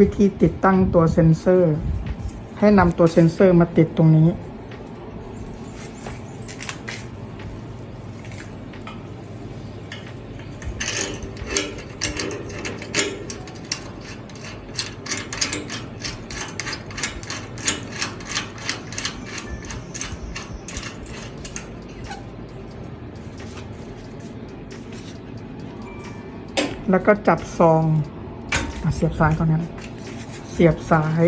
วิธีติดตั้งตัวเซ็นเซอร์ ให้นำตัวเซ็นเซอร์มาติดตรงนี้ แล้วก็จับซองอเสียบสายก่อนนะ เสียบสาย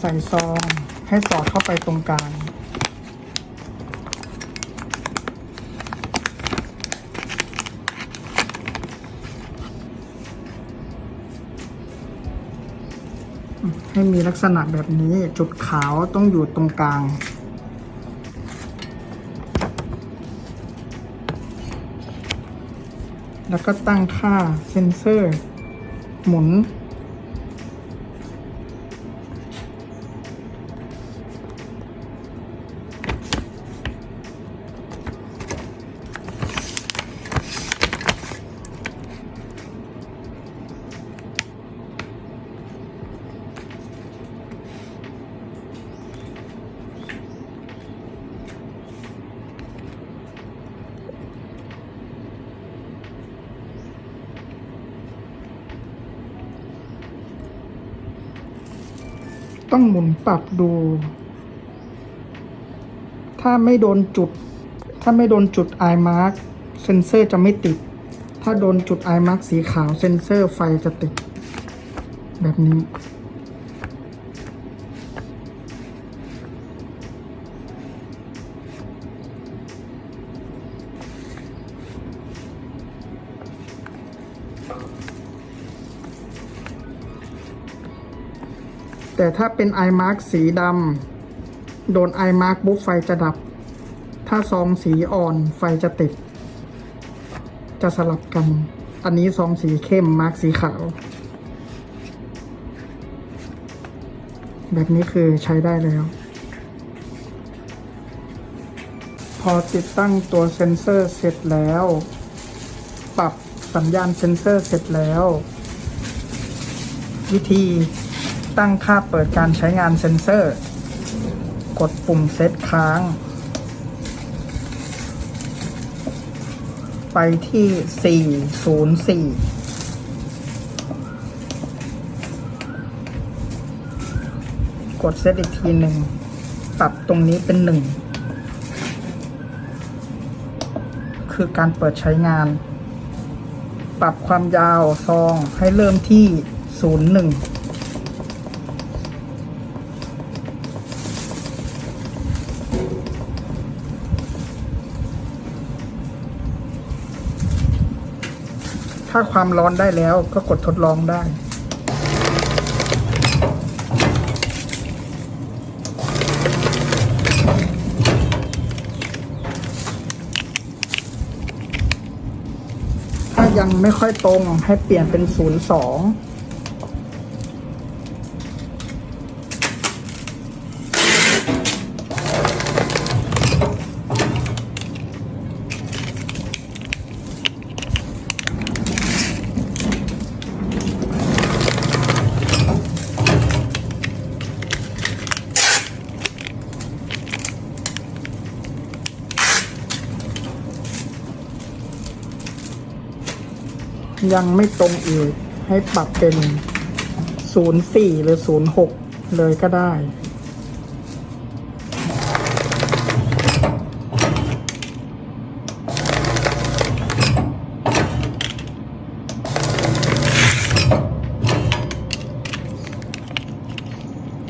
ใส่ซองให้สอดเข้าไปตรงกลาง ให้มีลักษณะแบบนี้จุดขาวต้องอยู่ตรงกลาง แล้วก็ตั้งค่าเซ็นเซอร์ หมุน ต้องหมุนปรับดู ถ้าไม่โดนจุด ถ้าไม่โดนจุด eye mark เซนเซอร์จะไม่ติด ถ้าโดนจุด eye mark สีขาวเซนเซอร์ไฟจะติด แบบนี้ แต่ถ้าเป็น eye mark สีดำโดน eye mark ปุ๊บไฟจะดับ ถ้าซองสีอ่อนไฟจะติด จะสลับกัน อันนี้ซองสีเข้มมาร์กสีขาว แบบนี้คือใช้ได้แล้ว พอติดตั้งตัวเซ็นเซอร์เสร็จแล้ว ปรับสัญญาณเซ็นเซอร์เสร็จแล้ว วิธี ตั้งค่าเปิดการใช้งานเซ็นเซอร์ กดปุ่มเซตค้าง ไปที่ 404กดเซตอีกทีหนึ่ง ปรับตรงนี้เป็นหนึ่ง คือการเปิดใช้งาน ปรับความยาวซองให้เริ่มที่ 01 ถ้าความร้อนได้แล้วก็กดทดลองได้ ถ้ายังไม่ค่อยตรงให้เปลี่ยนเป็น 02 ยังไม่ตรงอีก ให้ปรับเป็น 04 หรือ 06 เลยก็ได้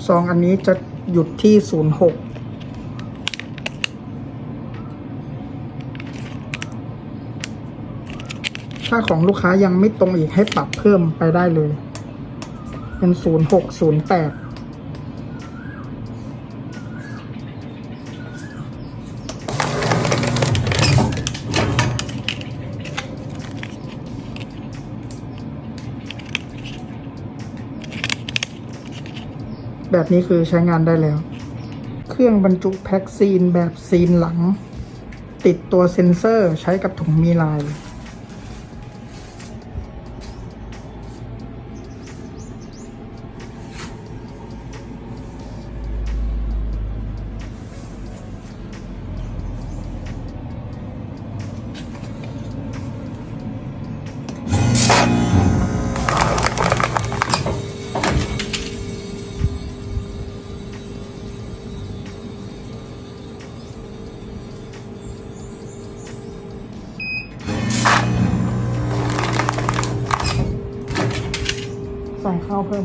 ซองอันนี้จะหยุดที่ 06 ถ้าของลูกค้ายังไม่ตรงอีกให้ปรับเพิ่มไปได้เลย เป็นศูนย์หกศูนย์แปดแบบนี้คือใช้งานได้แล้ว เครื่องบรรจุแพ็กซีนแบบซีนหลัง ติดตัวเซ็นเซอร์ใช้กับถุงมีลาย ใส่ข้าวเพิ่ม